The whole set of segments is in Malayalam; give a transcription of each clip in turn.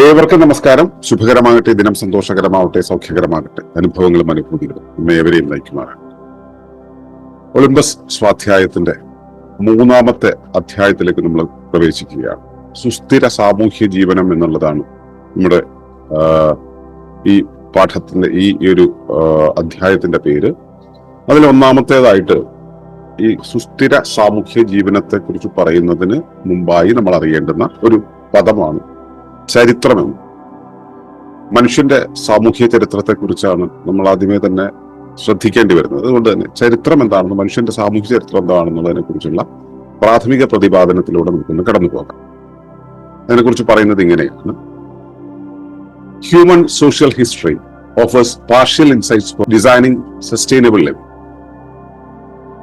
ഏവർക്കും നമസ്കാരം. ശുഭകരമാകട്ടെ. ദിനം സന്തോഷകരമാവട്ടെ. സൗഖ്യകരമാകട്ടെ. അനുഭവങ്ങളും അനുഭൂതികളും ഏവരെയും നയിക്കുമാറാണ്. ഒളിമ്പസ് സ്വാധ്യായത്തിന്റെ മൂന്നാമത്തെ അധ്യായത്തിലേക്ക് നമ്മൾ പ്രവേശിക്കുകയാണ്. സുസ്ഥിര സാമൂഹ്യ ജീവനം എന്നുള്ളതാണ് നമ്മുടെ ഈ പാഠത്തിന്റെ ഈ ഒരു അധ്യായത്തിന്റെ പേര്. അതിൽ ഒന്നാമത്തേതായിട്ട് ഈ സുസ്ഥിര സാമൂഹ്യ ജീവനത്തെ കുറിച്ച് പറയുന്നതിന് മുമ്പായി നമ്മൾ അറിയേണ്ടുന്ന ഒരു പദമാണ് ചരിത്രമെന്ന്. മനുഷ്യന്റെ സാമൂഹ്യ ചരിത്രത്തെക്കുറിച്ചാണ് നമ്മൾ ആദ്യമേ തന്നെ ശ്രദ്ധിക്കേണ്ടി വരുന്നത്. അതുകൊണ്ട് തന്നെ ചരിത്രം എന്താണെന്ന് മനുഷ്യന്റെ സാമൂഹ്യ ചരിത്രം എന്താണെന്നുള്ളതിനെ കുറിച്ചുള്ള പ്രാഥമിക പ്രതിപാദനത്തിലൂടെ നമുക്കൊന്ന് കടന്നു പോകാം. അതിനെക്കുറിച്ച് പറയുന്നത് ഇങ്ങനെയാണ്. Human social history offers partial insights for designing sustainable live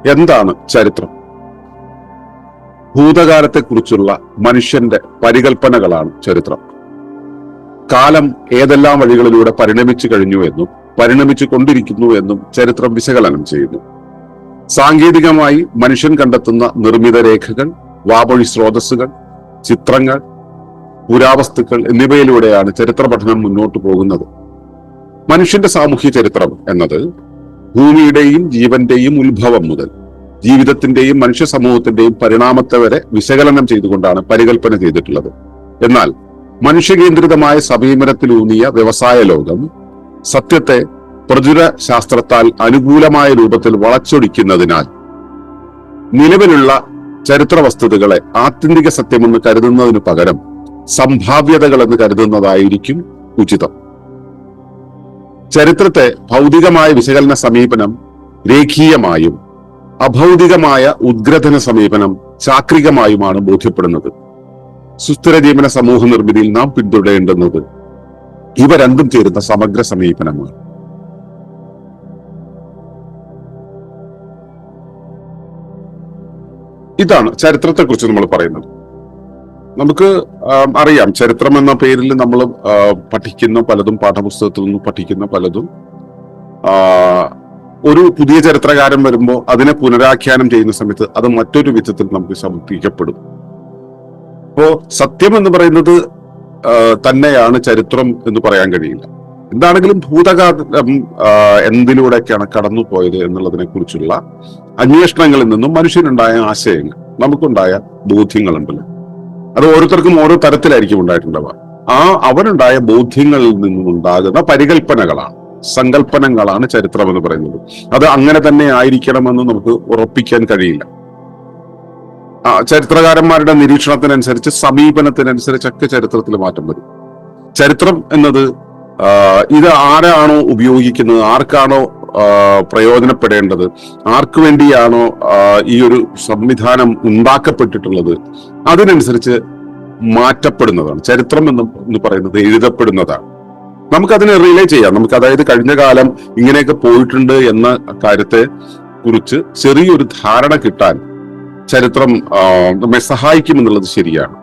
എന്താണ് ചരിത്രം? ഭൂതകാലത്തെക്കുറിച്ചുള്ള മനുഷ്യന്റെ പരികൽപ്പനകളാണ് ചരിത്രം. കാലം ഏതെല്ലാം വഴികളിലൂടെ പരിണമിച്ചു കഴിഞ്ഞു എന്നും പരിണമിച്ചു കൊണ്ടിരിക്കുന്നു എന്നും ചരിത്രം വിശകലനം ചെയ്യുന്നു. സാങ്കേതികമായി മനുഷ്യൻ കണ്ടെത്തുന്ന നിർമ്മിത രേഖകൾ വാപൊഴി സ്രോതസ്സുകൾ ചിത്രങ്ങൾ പുരാവസ്തുക്കൾ എന്നിവയിലൂടെയാണ് ചരിത്ര പഠനം മുന്നോട്ടു പോകുന്നത്. മനുഷ്യന്റെ സാമൂഹ്യ ചരിത്രം എന്നത് ഭൂമിയുടെയും ജീവന്റെയും ഉത്ഭവം മുതൽ ജീവിതത്തിന്റെയും മനുഷ്യ സമൂഹത്തിന്റെയും പരിണാമത്തെ വരെ വിശകലനം ചെയ്തുകൊണ്ടാണ് പരികൽപ്പന ചെയ്തിട്ടുള്ളത്. എന്നാൽ മനുഷ്യകേന്ദ്രിതമായ സമീപനത്തിലൂന്നിയ വ്യവസായ ലോകം സത്യത്തെ പ്രചുര ശാസ്ത്രത്താൽ അനുകൂലമായ രൂപത്തിൽ വളച്ചൊടിക്കുന്നതിനാൽ നിലവിലുള്ള ചരിത്ര വസ്തുതകളെ ആത്യന്തിക സത്യമെന്ന് കരുതുന്നതിനു പകരം സംഭാവ്യതകൾ എന്ന് കരുതുന്നതായിരിക്കും ഉചിതം. ചരിത്രത്തെ ഭൗതികമായ വിശകലന സമീപനം രേഖീയമായും അഭൗതികമായ ഉദ്ഗ്രഥന സമീപനം ചാക്രികമായുമാണ് ബോധ്യപ്പെടുന്നത്. സുസ്ഥിര ജീവന സമൂഹ നിർമ്മിതിയിൽ നാം പിന്തുടരേണ്ടുന്നത് ഇവ രണ്ടും ചേരുന്ന സമഗ്ര സമീപനമാണ്. ഇതാണ് ചരിത്രത്തെക്കുറിച്ച് നമ്മൾ പറയുന്നത്. നമുക്ക് അറിയാം. ചരിത്രം എന്ന പേരിൽ നമ്മൾ പഠിക്കുന്ന പലതും പാഠപുസ്തകത്തിൽ നിന്ന് പഠിക്കുന്ന പലതും ഒരു പുതിയ ചരിത്രകാരൻ വരുമ്പോൾ അതിനെ പുനരാഖ്യാനം ചെയ്യുന്ന സമയത്ത് അത് മറ്റൊരു വിധത്തിൽ നമുക്ക് ശബ്ദിക്കപ്പെടും അപ്പോ സത്യം എന്ന് പറയുന്നത് തന്നെയാണ് ചരിത്രം എന്ന് പറയാൻ കഴിയില്ല. എന്താണെങ്കിലും ഭൂതകാലം എന്തിലൂടെയൊക്കെയാണ് കടന്നു പോയത് എന്നുള്ളതിനെ കുറിച്ചുള്ള അന്വേഷണങ്ങളിൽ നിന്നും മനുഷ്യനുണ്ടായ ആശയങ്ങൾ നമുക്കുണ്ടായ ബോധ്യങ്ങളുണ്ടല്ലോ. അത് ഓരോരുത്തർക്കും ഓരോ തരത്തിലായിരിക്കും ഉണ്ടായിട്ടുണ്ടാവുക. ആ അവനുണ്ടായ ബോധ്യങ്ങളിൽ നിന്നും ഉണ്ടാകുന്ന പരികൽപ്പനകളാണ് സങ്കല്പനങ്ങളാണ് ചരിത്രം എന്ന് പറയുന്നത്. അത് അങ്ങനെ തന്നെ ആയിരിക്കണമെന്ന് നമുക്ക് ഉറപ്പിക്കാൻ കഴിയില്ല. ചരിത്രകാരന്മാരുടെ നിരീക്ഷണത്തിനനുസരിച്ച് സമീപനത്തിനനുസരിച്ചൊക്കെ ചരിത്രത്തിൽ മാറ്റം വരും. ചരിത്രം എന്നത് ഇത് ആരാണോ ഉപയോഗിക്കുന്നത് ആർക്കാണോ പ്രയോജനപ്പെടേണ്ടത് ആർക്കു വേണ്ടിയാണോ ഈ ഒരു സംവിധാനം ഉണ്ടാക്കപ്പെട്ടിട്ടുള്ളത് അതിനനുസരിച്ച് മാറ്റപ്പെടുന്നതാണ്. ചരിത്രം എന്ന് പറയുന്നത് എഴുതപ്പെടുന്നതാണ്. നമുക്കതിനെ റിലേ ചെയ്യാം. നമുക്ക് അതായത് കഴിഞ്ഞ കാലം ഇങ്ങനെയൊക്കെ പോയിട്ടുണ്ട് എന്ന കാര്യത്തെ കുറിച്ച് ചെറിയൊരു ധാരണ കിട്ടാൻ ചരിത്രം നമ്മെ സഹായിക്കും സഹായിക്കുമെന്നുള്ളത് ശരിയാണ്.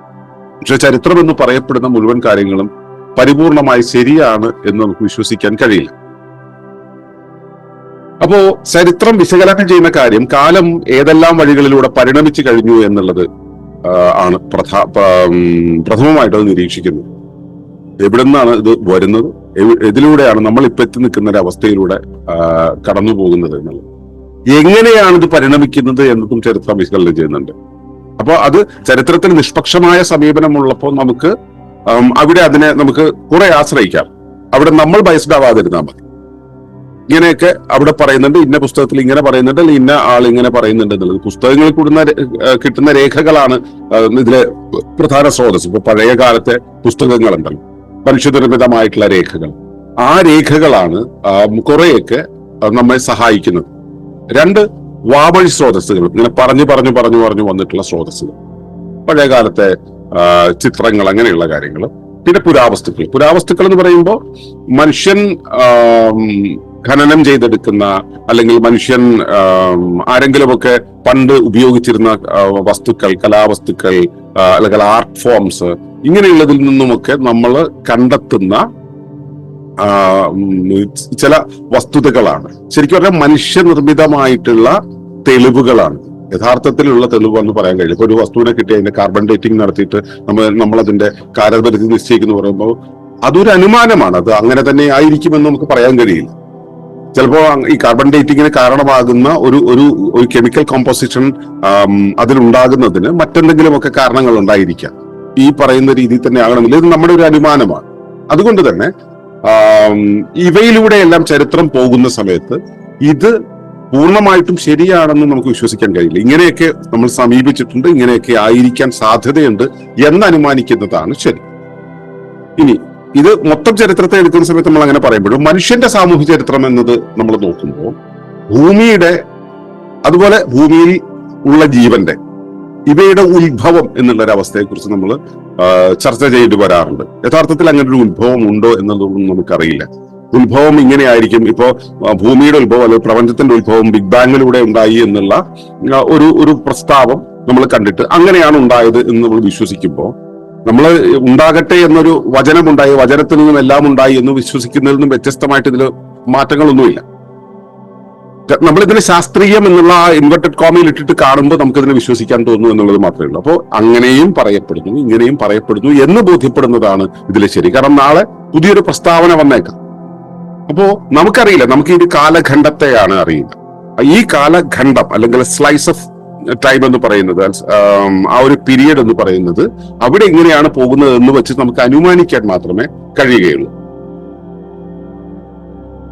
പക്ഷെ ചരിത്രം എന്ന് പറയപ്പെടുന്ന മുഴുവൻ കാര്യങ്ങളും പരിപൂർണമായി ശരിയാണ് എന്ന് നമുക്ക് വിശ്വസിക്കാൻ കഴിയില്ല. അപ്പോ ചരിത്രം വിശകലനം ചെയ്യുന്ന കാര്യം കാലം ഏതെല്ലാം വഴികളിലൂടെ പരിണമിച്ചു കഴിഞ്ഞു എന്നുള്ളത് ആണ് പ്രധാ പ്രഥമമായിട്ട് അത് നിരീക്ഷിക്കുന്നത്. എവിടെ നിന്നാണ് ഇത് വരുന്നത്? ഇതിലൂടെയാണ് നമ്മൾ ഇപ്പൊ എത്തി നിൽക്കുന്ന ഒരു അവസ്ഥയിലൂടെ കടന്നു പോകുന്നത് എന്നുള്ളത്. എങ്ങനെയാണ് ഇത് പരിണമിക്കുന്നത് എന്നതും ചരിത്രം വിശകലനം ചെയ്യുന്നുണ്ട്. അപ്പോൾ അത് ചരിത്രത്തിൽ നിഷ്പക്ഷമായ സമീപനമുള്ളപ്പോൾ നമുക്ക് അവിടെ അതിനെ നമുക്ക് കുറെ ആശ്രയിക്കാം. അവിടെ നമ്മൾ ബയസ്ഡ് ആവാതിരുന്നാൽ മതി. ഇങ്ങനെയൊക്കെ അവിടെ പറയുന്നുണ്ട് ഇന്ന പുസ്തകത്തിൽ ഇങ്ങനെ പറയുന്നുണ്ട് അല്ലെങ്കിൽ ഇന്ന ആൾ ഇങ്ങനെ പറയുന്നുണ്ട് എന്നുള്ളത്. പുസ്തകങ്ങളിൽ കൂടുന്ന കിട്ടുന്ന രേഖകളാണ് ഇതിലെ പ്രധാന സ്രോതസ് ഇപ്പൊ പഴയ കാലത്തെ പുസ്തകങ്ങളുണ്ടല്ലോ. മനുഷ്യനിർമ്മിതമായിട്ടുള്ള രേഖകൾ. ആ രേഖകളാണ് കുറെയൊക്കെ നമ്മെ സഹായിക്കുന്നത്. രണ്ട് വാവഴി സ്രോതസ്സുകൾ. ഇങ്ങനെ പറഞ്ഞു പറഞ്ഞു പറഞ്ഞു പറഞ്ഞു വന്നിട്ടുള്ള സ്രോതസ്സുകൾ. പഴയകാലത്തെ ചിത്രങ്ങൾ അങ്ങനെയുള്ള കാര്യങ്ങൾ. പിന്നെ പുരാവസ്തുക്കൾ. പുരാവസ്തുക്കൾ എന്ന് പറയുമ്പോൾ മനുഷ്യൻ ഖനനം ചെയ്തെടുക്കുന്ന അല്ലെങ്കിൽ മനുഷ്യൻ ആരെങ്കിലുമൊക്കെ പണ്ട് ഉപയോഗിച്ചിരുന്ന വസ്തുക്കൾ കലാവസ്തുക്കൾ അല്ലെങ്കിൽ ആർട്ട് ഫോംസ് ഇങ്ങനെയുള്ളതിൽ നിന്നുമൊക്കെ നമ്മൾ കണ്ടെത്തുന്ന ചില വസ്തുതകളാണ്. ശരിക്കും പറഞ്ഞാൽ മനുഷ്യനിർമ്മിതമായിട്ടുള്ള തെളിവുകളാണ്. യഥാർത്ഥത്തിലുള്ള തെളിവ് എന്ന് പറയാൻ കഴിയും ഇപ്പൊ ഒരു വസ്തുവിനെ കിട്ടി അതിന്റെ കാർബൺ ഡേറ്റിംഗ് നടത്തിയിട്ട് നമ്മൾ നമ്മൾ അതിന്റെ കാലപരിധി നിശ്ചയിക്കുന്നു പറയുമ്പോൾ അതൊരു അനുമാനമാണ്. അത് അങ്ങനെ തന്നെ ആയിരിക്കുമെന്ന് നമുക്ക് പറയാൻ കഴിയില്ല. ചിലപ്പോൾ ഈ കാർബൺ ഡേറ്റിങ്ങിന് കാരണമാകുന്ന ഒരു ഒരു ഒരു കെമിക്കൽ കോമ്പോസിഷൻ അതിലുണ്ടാകുന്നതിന് മറ്റെന്തെങ്കിലുമൊക്കെ കാരണങ്ങൾ ഉണ്ടായിരിക്കാം ഈ പറയുന്ന രീതിയിൽ തന്നെ ആകണമെങ്കിൽ ഇത് നമ്മുടെ ഒരു അനുമാനമാണ്. അതുകൊണ്ട് തന്നെ ആം, ഇവയിലൂടെയെല്ലാം ചരിത്രം പോകുന്ന സമയത്ത് ഇത് പൂർണമായിട്ടും ശരിയാണെന്ന് നമുക്ക് വിശ്വസിക്കാൻ കഴിയില്ല. ഇങ്ങനെയൊക്കെ നമ്മൾ സമീപിച്ചിട്ടുണ്ട് ഇങ്ങനെയൊക്കെ ആയിരിക്കാൻ സാധ്യതയുണ്ട് എന്ന് അനുമാനിക്കുന്നതാണ് ശരി. ഇനി ഇത് മൊത്തം ചരിത്രത്തെ എടുക്കുന്ന സമയത്ത് നമ്മൾ അങ്ങനെ പറയുമ്പോഴും മനുഷ്യന്റെ സാമൂഹ്യ ചരിത്രം എന്നത് നമ്മൾ നോക്കുമ്പോൾ ഭൂമിയുടെ അതുപോലെ ഭൂമിയിൽ ഉള്ള ജീവന്റെ ഇവയുടെ ഉത്ഭവം എന്നുള്ള ഒരു അവസ്ഥയെക്കുറിച്ച് നമ്മൾ ചർച്ച ചെയ്തു വരാറുണ്ട്. യഥാർത്ഥത്തിൽ അങ്ങനെ ഒരു ഉത്ഭവം ഉണ്ടോ എന്നുള്ളതൊന്നും നമുക്കറിയില്ല. ഉത്ഭവം ഇങ്ങനെയായിരിക്കും. ഇപ്പോ ഭൂമിയുടെ ഉത്ഭവം അല്ലെങ്കിൽ പ്രപഞ്ചത്തിന്റെ ഉത്ഭവം ബിഗ് ബാങ്ങിലൂടെ ഉണ്ടായി എന്നുള്ള ഒരു ഒരു പ്രസ്താവം നമ്മൾ കണ്ടിട്ട് അങ്ങനെയാണ് ഉണ്ടായത് എന്ന് നമ്മൾ വിശ്വസിക്കുമ്പോൾ നമ്മൾ ഉണ്ടാകട്ടെ എന്നൊരു വചനമുണ്ടായി വചനത്തിൽ നിന്നും എല്ലാം ഉണ്ടായി എന്ന് വിശ്വസിക്കുന്നതിൽ നിന്നും വ്യത്യസ്തമായിട്ട് ഇതിൽ മാറ്റങ്ങളൊന്നുമില്ല. നമ്മൾ ഇതിനെ ശാസ്ത്രീയം എന്നുള്ള ഇൻവെർട്ടഡ് കോമയിൽ ഇട്ടിട്ട് കാണുമ്പോൾ നമുക്കിതിനെ വിശ്വസിക്കാൻ തോന്നുന്നു എന്നുള്ളത് മാത്രമേ ഉള്ളൂ. അപ്പോൾ അങ്ങനെയും പറയപ്പെടുന്നു ഇങ്ങനെയും പറയപ്പെടുന്നു എന്ന് ബോധ്യപ്പെടുന്നതാണ് ഇതിലെ ശരി. കാരണം നാളെ പുതിയൊരു പ്രസ്താവന വന്നേക്കാം. അപ്പോ നമുക്കറിയില്ല നമുക്ക് ഈ കാലഘണ്ഡത്തെയാണ് അറിയുക ഈ കാലഘണ്ഡം അല്ലെങ്കിൽ സ്ലൈസ് ഓഫ് ടൈം എന്ന് പറയുന്നത് ആ ഒരു പീരിയഡ് എന്ന് പറയുന്നത് അവിടെ എങ്ങനെയാണ് പോകുന്നത് എന്ന് വെച്ച് നമുക്ക് അനുമാനിക്കാൻ മാത്രമേ കഴിയുകയുള്ളൂ.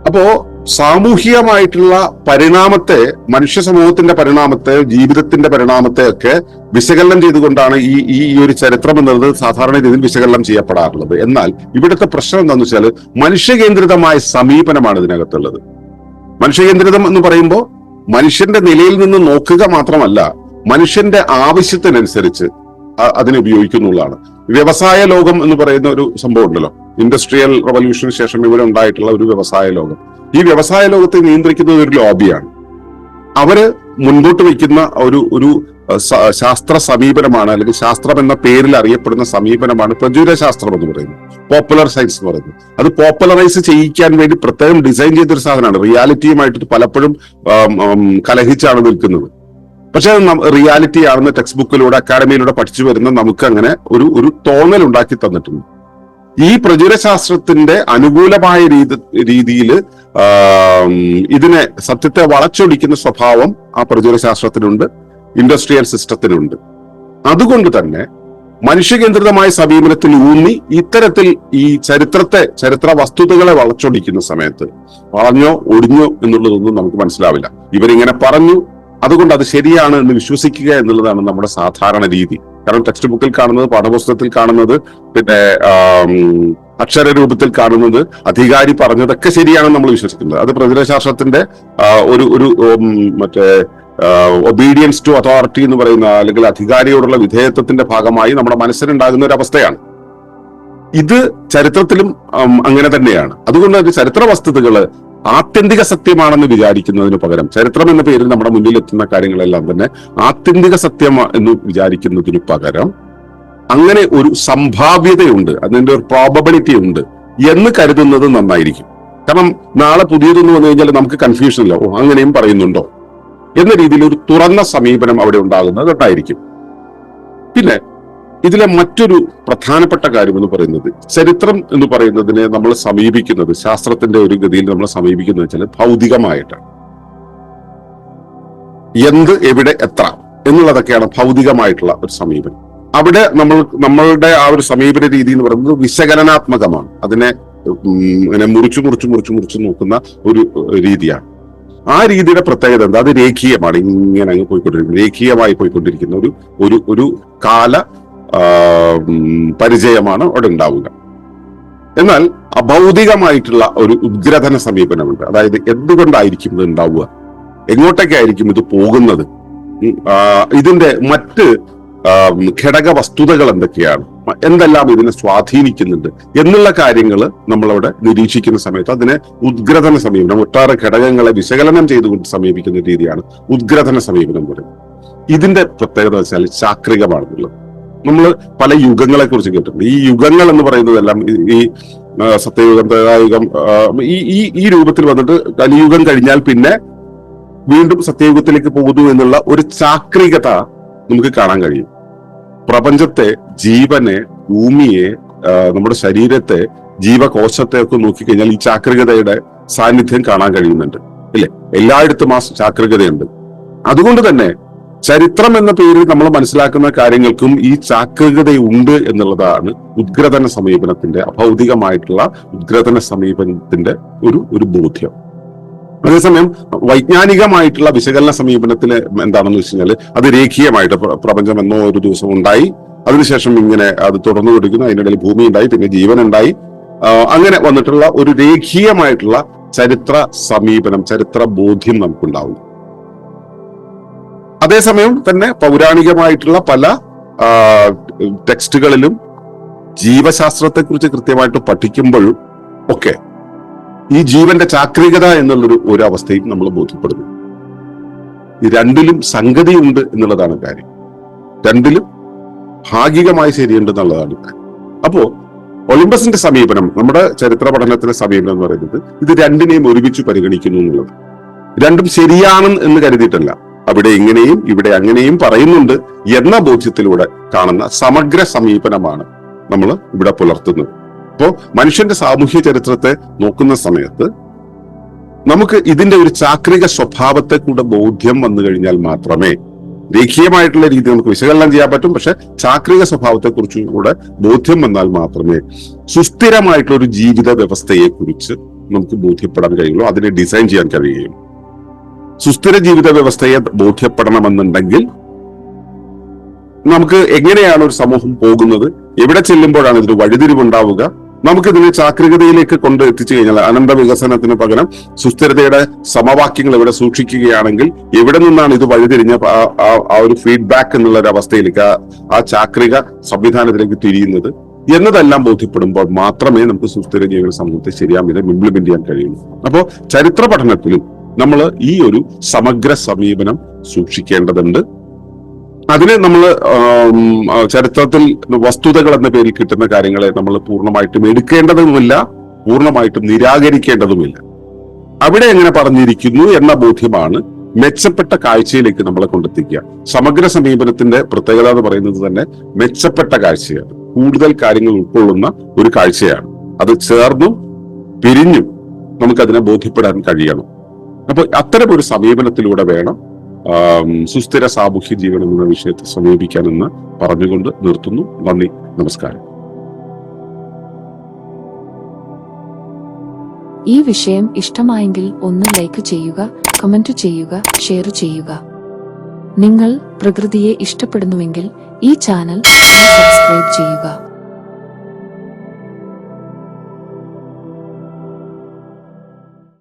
അപ്പോ സാമൂഹികമായിട്ടുള്ള പരിണാമത്തെ മനുഷ്യ സമൂഹത്തിന്റെ പരിണാമത്തെ ജീവിതത്തിന്റെ പരിണാമത്തെ ഒക്കെ വിശകലനം ചെയ്തുകൊണ്ടാണ് ഈ ഈ ഒരു ചരിത്രം എന്നത് സാധാരണ രീതിയിൽ വിശകലനം ചെയ്യപ്പെടാറുള്ളത്. എന്നാൽ ഇവിടുത്തെ പ്രശ്നം എന്താണെന്ന് വെച്ചാൽ മനുഷ്യകേന്ദ്രിതമായ സമീപനമാണ് ഇതിനകത്തുള്ളത്. മനുഷ്യകേന്ദ്രിതം എന്ന് പറയുമ്പോൾ മനുഷ്യന്റെ നിലയിൽ നിന്ന് നോക്കുക മാത്രമല്ല മനുഷ്യന്റെ ആവശ്യത്തിനനുസരിച്ച് അതിനെ ഉപയോഗിക്കുന്നുള്ളതാണ്. വ്യവസായ ലോകം എന്ന് പറയുന്ന ഒരു സംഭവം ഉണ്ടല്ലോ. ഇൻഡസ്ട്രിയൽ റവല്യൂഷന് ശേഷം ഇവിടെ ഉണ്ടായിട്ടുള്ള ഒരു വ്യവസായ ലോകം. ഈ വ്യവസായ ലോകത്തെ നിയന്ത്രിക്കുന്നത് ഒരു ലോബിയാണ്. അവർ മുൻപോട്ട് വയ്ക്കുന്ന ഒരു ഒരു ശാസ്ത്ര സമീപനമാണ് അല്ലെങ്കിൽ ശാസ്ത്രം എന്ന പേരിൽ അറിയപ്പെടുന്ന സമീപനമാണ് പ്രചുര ശാസ്ത്രം എന്ന് പറയുന്നത്. പോപ്പുലർ സയൻസ് എന്ന് പറയുന്നത്. അത് പോപ്പുലറൈസ് ചെയ്യിക്കാൻ വേണ്ടി പ്രത്യേകം ഡിസൈൻ ചെയ്തൊരു സാധനമാണ്. റിയാലിറ്റിയുമായിട്ട് പലപ്പോഴും കലഹിച്ചാണ് നിൽക്കുന്നത്. പക്ഷെ റിയാലിറ്റി ആണെന്ന് ടെക്സ്റ്റ് ബുക്കിലൂടെ അക്കാഡമിയിലൂടെ പഠിച്ചു വരുന്ന നമുക്ക് അങ്ങനെ ഒരു ഒരു തോന്നൽ ഉണ്ടാക്കി തന്നിട്ടുണ്ട്. ഈ പ്രചുര ശാസ്ത്രത്തിന്റെ അനുകൂലമായ രീതി രീതിയിൽ ഇതിനെ സത്യത്തെ വളച്ചൊടിക്കുന്ന സ്വഭാവം ആ പ്രചുര ശാസ്ത്രത്തിനുണ്ട് ഇൻഡസ്ട്രിയൽ സിസ്റ്റത്തിനുണ്ട്. അതുകൊണ്ട് തന്നെ മനുഷ്യകേന്ദ്രിതമായ സമീപനത്തിൽ ഊന്നി ഇത്തരത്തിൽ ഈ ചരിത്രത്തെ ചരിത്ര വസ്തുതകളെ വളച്ചൊടിക്കുന്ന സമയത്ത് വളഞ്ഞോ ഒടിഞ്ഞോ എന്നുള്ളതൊന്നും നമുക്ക് മനസ്സിലാവില്ല. ഇവരിങ്ങനെ പറഞ്ഞു അതുകൊണ്ട് അത് ശരിയാണ് എന്ന് വിശ്വസിക്കുക എന്നുള്ളതാണ് നമ്മുടെ സാധാരണ രീതി. കാരണം ടെക്സ്റ്റ് ബുക്കിൽ കാണുന്നത് പാഠപുസ്തകത്തിൽ കാണുന്നത് പിന്നെ അക്ഷരരൂപത്തിൽ അക്ഷര രൂപത്തിൽ കാണുന്നത് അധികാരി പറഞ്ഞതൊക്കെ ശരിയാണെന്ന് നമ്മൾ വിശ്വസിക്കുന്നത്. അത് പ്രതിരോധശാസ്ത്രത്തിന്റെ ഒരു ഒരു മറ്റേ ഒബീഡിയൻസ് ടു അതോറിറ്റി എന്ന് പറയുന്ന അല്ലെങ്കിൽ അധികാരിയോടുള്ള വിധേയത്വത്തിന്റെ ഭാഗമായി നമ്മുടെ മനസ്സിലുണ്ടാകുന്ന ഒരു അവസ്ഥയാണ്. ഇത് ചരിത്രത്തിലും അങ്ങനെ തന്നെയാണ്. അതുകൊണ്ട് തന്നെ ചരിത്ര വസ്തുതകൾ ആത്യന്തിക സത്യമാണെന്ന് വിചാരിക്കുന്നതിന് പകരം ചരിത്രം എന്ന പേരിൽ നമ്മുടെ മുന്നിൽ എത്തുന്ന കാര്യങ്ങളെല്ലാം തന്നെ ആത്യന്തിക സത്യം എന്ന് വിചാരിക്കുന്നതിന് പകരം അങ്ങനെ ഒരു സംഭാവ്യതയുണ്ട് അതിന്റെ ഒരു പ്രോബബിലിറ്റി ഉണ്ട് എന്ന് കരുതുന്നത് നന്നായിരിക്കും. കാരണം നാളെ പുതിയതൊന്ന് വന്നു കഴിഞ്ഞാൽ നമുക്ക് കൺഫ്യൂഷൻ ഇല്ല. ഓ അങ്ങനെയും പറയുന്നുണ്ടോ? എന്ന രീതിയിൽ ഒരു തുറന്ന സമീപനം അവിടെ ഉണ്ടാകുന്നത് ഉണ്ടായിരിക്കും. പിന്നെ ഇതിലെ മറ്റൊരു പ്രധാനപ്പെട്ട കാര്യം എന്ന് പറയുന്നത് ചരിത്രം എന്ന് പറയുന്നതിനെ നമ്മൾ സമീപിക്കുന്നത് ശാസ്ത്രത്തിന്റെ ഒരു ഗതിയിൽ നമ്മൾ സമീപിക്കുന്നത് വെച്ചാൽ ഭൗതികമായിട്ടാണ്. എന്ത് എവിടെ എത്ര എന്നുള്ളതൊക്കെയാണ് ഭൗതികമായിട്ടുള്ള ഒരു സമീപനം. അവിടെ നമ്മൾ നമ്മളുടെ ആ ഒരു സമീപന രീതി എന്ന് പറയുന്നത് വിശകലനാത്മകമാണ്. അതിനെ ഇങ്ങനെ മുറിച്ചു മുറിച്ചു മുറിച്ചു മുറിച്ചു നോക്കുന്ന ഒരു രീതിയാണ്. ആ രീതിയുടെ പ്രത്യേകത എന്താ? അത് രേഖീയമാണ്. ഇങ്ങനെ അങ്ങ് പോയിക്കൊണ്ടിരിക്കുന്നത് രേഖീയമായി പോയിക്കൊണ്ടിരിക്കുന്ന ഒരു ഒരു കാല പരിചയമാണ് അവിടെ ഉണ്ടാവുക എന്നാൽ അഭൗതികമായിട്ടുള്ള ഒരു ഉദ്ഗ്രഥന സമീപനമുണ്ട്. അതായത് എന്തുകൊണ്ടായിരിക്കും ഇത് ഉണ്ടാവുക എങ്ങോട്ടേക്കായിരിക്കും ഇത് പോകുന്നത്? ഇതിന്റെ മറ്റ് ഘടക വസ്തുതകൾ എന്തൊക്കെയാണ്? എന്തെല്ലാം ഇതിനെ സ്വാധീനിക്കുന്നുണ്ട്? എന്നുള്ള കാര്യങ്ങൾ നമ്മളവിടെ നിരീക്ഷിക്കുന്ന സമയത്ത് അതിനെ ഉദ്ഗ്രഥന സമീപനം ഒട്ടാറ് ഘടകങ്ങളെ വിശകലനം ചെയ്തുകൊണ്ട് സമീപിക്കുന്ന രീതിയാണ് ഉദ്ഗ്രഥന സമീപനം പറയുന്നത്. ഇതിന്റെ പ്രത്യേകത വെച്ചാൽ ചാക്രികമാണെന്നുള്ളത് നമ്മൾ പല യുഗങ്ങളെ കുറിച്ച് കേട്ടിട്ടുണ്ട്. ഈ യുഗങ്ങൾ എന്ന് പറയുന്നതെല്ലാം ഈ- സത്യയുഗം ത്രേതായുഗം ഈ ഈ ഈ രൂപത്തിൽ വന്നിട്ട് കലിയുഗം കഴിഞ്ഞാൽ പിന്നെ വീണ്ടും സത്യയുഗത്തിലേക്ക് പോകുന്നു എന്നുള്ള ഒരു ചാക്രികത നമുക്ക് കാണാൻ കഴിയും. പ്രപഞ്ചത്തെ ജീവനെ ഭൂമിയെ നമ്മുടെ ശരീരത്തെ ജീവകോശത്തെ ഒക്കെ നോക്കിക്കഴിഞ്ഞാൽ ഈ ചാക്രികതയുടെ സാന്നിധ്യം കാണാൻ കഴിയുന്നുണ്ട്. ഇല്ലേ? എല്ലായിടത്തും ആ ചാക്രികതയുണ്ട്. അതുകൊണ്ട് തന്നെ ചരിത്രം എന്ന പേരിൽ നമ്മൾ മനസ്സിലാക്കുന്ന കാര്യങ്ങൾക്കും ഈ ചാക്രികതയുണ്ട് എന്നുള്ളതാണ് ഉദ്ഗ്രഥന സമീപനത്തിന്റെ അഭൗതികമായിട്ടുള്ള ഉദ്ഗ്രഥന സമീപനത്തിന്റെ ഒരു ഒരു ബോധ്യം. അതേസമയം വൈജ്ഞാനികമായിട്ടുള്ള വിശകലന സമീപനത്തിൽ എന്താണെന്ന് വെച്ച് കഴിഞ്ഞാൽ അത് രേഖീയമായിട്ട് പ്ര- പ്രപഞ്ചം എന്നോ ഒരു ദിവസം ഉണ്ടായി. അതിനുശേഷം ഇങ്ങനെ അത് തുടർന്നു കൊടുക്കുന്നു അതിനിടയിൽ ഭൂമി ഉണ്ടായി പിന്നെ ജീവൻ ഉണ്ടായി. അങ്ങനെ വന്നിട്ടുള്ള ഒരു രേഖീയമായിട്ടുള്ള ചരിത്ര സമീപനം ചരിത്ര ബോധ്യം നമുക്കുണ്ടാവും അതേസമയം തന്നെ പൗരാണികമായിട്ടുള്ള പല ടെക്സ്റ്റുകളിലും ടെക്സ്റ്റുകളിലും ജീവശാസ്ത്രത്തെക്കുറിച്ച് കൃത്യമായിട്ട് പഠിക്കുമ്പോഴും ഒക്കെ ഈ ജീവന്റെ ചാക്രികത എന്നുള്ളൊരു ഒരു അവസ്ഥയും നമ്മൾ ബോധ്യപ്പെടുന്നു. ഈ രണ്ടിലും സംഗതിയുണ്ട് എന്നുള്ളതാണ് കാര്യം. രണ്ടിലും ഭാഗികമായി ശരിയുണ്ട് എന്നുള്ളതാണ് കാര്യം. അപ്പോ ഒളിമ്പസിന്റെ സമീപനം നമ്മുടെ ചരിത്ര പഠനത്തിലെ സമീപനം എന്ന് പറയുന്നത് ഇത് രണ്ടിനെയും ഒരുമിച്ച് പരിഗണിക്കുന്നു എന്നുള്ളത് രണ്ടും ശരിയാണ് എന്ന് കരുതിയിട്ടല്ല. അവിടെ ഇങ്ങനെയും ഇവിടെ അങ്ങനെയും പറയുന്നുണ്ട് എന്ന ബോധ്യത്തിലൂടെ കാണുന്ന സമഗ്ര സമീപനമാണ് നമ്മൾ ഇവിടെ പുലർത്തുന്നത്. അപ്പോ മനുഷ്യന്റെ സാമൂഹ്യ ചരിത്രത്തെ നോക്കുന്ന സമയത്ത് നമുക്ക് ഇതിന്റെ ഒരു ചാക്രിക സ്വഭാവത്തെ കൂടെ ബോധ്യം വന്നു കഴിഞ്ഞാൽ മാത്രമേ രേഖീയമായിട്ടുള്ള രീതി നമുക്ക് വിശകലനം ചെയ്യാൻ പറ്റും. പക്ഷെ ചാക്രിക സ്വഭാവത്തെ കുറിച്ചും കൂടെ ബോധ്യം വന്നാൽ മാത്രമേ സുസ്ഥിരമായിട്ടുള്ള ഒരു ജീവിത വ്യവസ്ഥയെ കുറിച്ച് നമുക്ക് ബോധ്യപ്പെടാൻ കഴിയുള്ളൂ. അതിനെ ഡിസൈൻ ചെയ്യാൻ കഴിയുകയും സുസ്ഥിര ജീവിത വ്യവസ്ഥയെ ബോധ്യപ്പെടണമെന്നുണ്ടെങ്കിൽ നമുക്ക് എങ്ങനെയാണ് ഒരു സമൂഹം പോകുന്നത്? എവിടെ ചെല്ലുമ്പോഴാണ് ഇതിന് വഴിതിരിവുണ്ടാവുക? നമുക്കിതിനെ ചാക്രികതയിലേക്ക് കൊണ്ട് എത്തിച്ചു കഴിഞ്ഞാൽ അനന്ത വികസനത്തിന് പകരം സുസ്ഥിരതയുടെ സമവാക്യങ്ങൾ ഇവിടെ സൂക്ഷിക്കുകയാണെങ്കിൽ എവിടെ നിന്നാണ് ഇത് വഴിതിരിഞ്ഞ ആ- ഒരു ഫീഡ്ബാക്ക് എന്നുള്ള ഒരു അവസ്ഥയിലേക്ക് ആ- ചാക്രിക സംവിധാനത്തിലേക്ക് തിരിയുന്നത് എന്നതെല്ലാം ബോധ്യപ്പെടുമ്പോൾ മാത്രമേ നമുക്ക് സുസ്ഥിര ജീവിത സമൂഹത്തെ ശരിയാം ഇംപ്ലിമെന്റ് ചെയ്യാൻ കഴിയുള്ളൂ. അപ്പോൾ ചരിത്ര പഠനത്തിലും നമ്മൾ ഈ ഒരു സമഗ്ര സമീപനം സൂക്ഷിക്കേണ്ടതുണ്ട്. അതിനെ നമ്മൾ ചരിത്രത്തിൽ വസ്തുതകൾ എന്ന പേരിൽ കിട്ടുന്ന കാര്യങ്ങളെ നമ്മൾ പൂർണമായിട്ടും എടുക്കേണ്ടതുമില്ല പൂർണമായിട്ടും നിരാകരിക്കേണ്ടതുമില്ല. അവിടെ എങ്ങനെ പറഞ്ഞിരിക്കുന്നു എന്ന ബോധ്യമാണ് മെച്ചപ്പെട്ട കാഴ്ചയിലേക്ക് നമ്മളെ കൊണ്ടെത്തിക്കുക. സമഗ്ര സമീപനത്തിന്റെ പ്രത്യേകത എന്ന് പറയുന്നത് തന്നെ മെച്ചപ്പെട്ട കാഴ്ചയാണ്. കൂടുതൽ കാര്യങ്ങൾ ഉൾക്കൊള്ളുന്ന ഒരു കാഴ്ചയാണ്. അത് ചേർന്നും പിരിഞ്ഞും നമുക്കതിനെ ബോധ്യപ്പെടാൻ കഴിയണം. അപ്പൊ അത്തരം ഒരു സമീപനത്തിലൂടെ വേണം സുസ്ഥിര സാമൂഹ്യ ജീവനം എന്ന വിഷയത്തെ സമീപിക്കാനെന്ന് പറഞ്ഞുകൊണ്ട് നിർത്തുന്നു. നന്ദി നമസ്കാരം. ഈ വിഷയം ഇഷ്ടമായെങ്കിൽ ഒന്ന് ലൈക്ക് ചെയ്യുക കമന്റ് ചെയ്യുക ഷെയർ ചെയ്യുക. നിങ്ങൾ പ്രകൃതിയെ ഇഷ്ടപ്പെടുന്നുവെങ്കിൽ ഈ ചാനൽ സബ്സ്ക്രൈബ് ചെയ്യുക.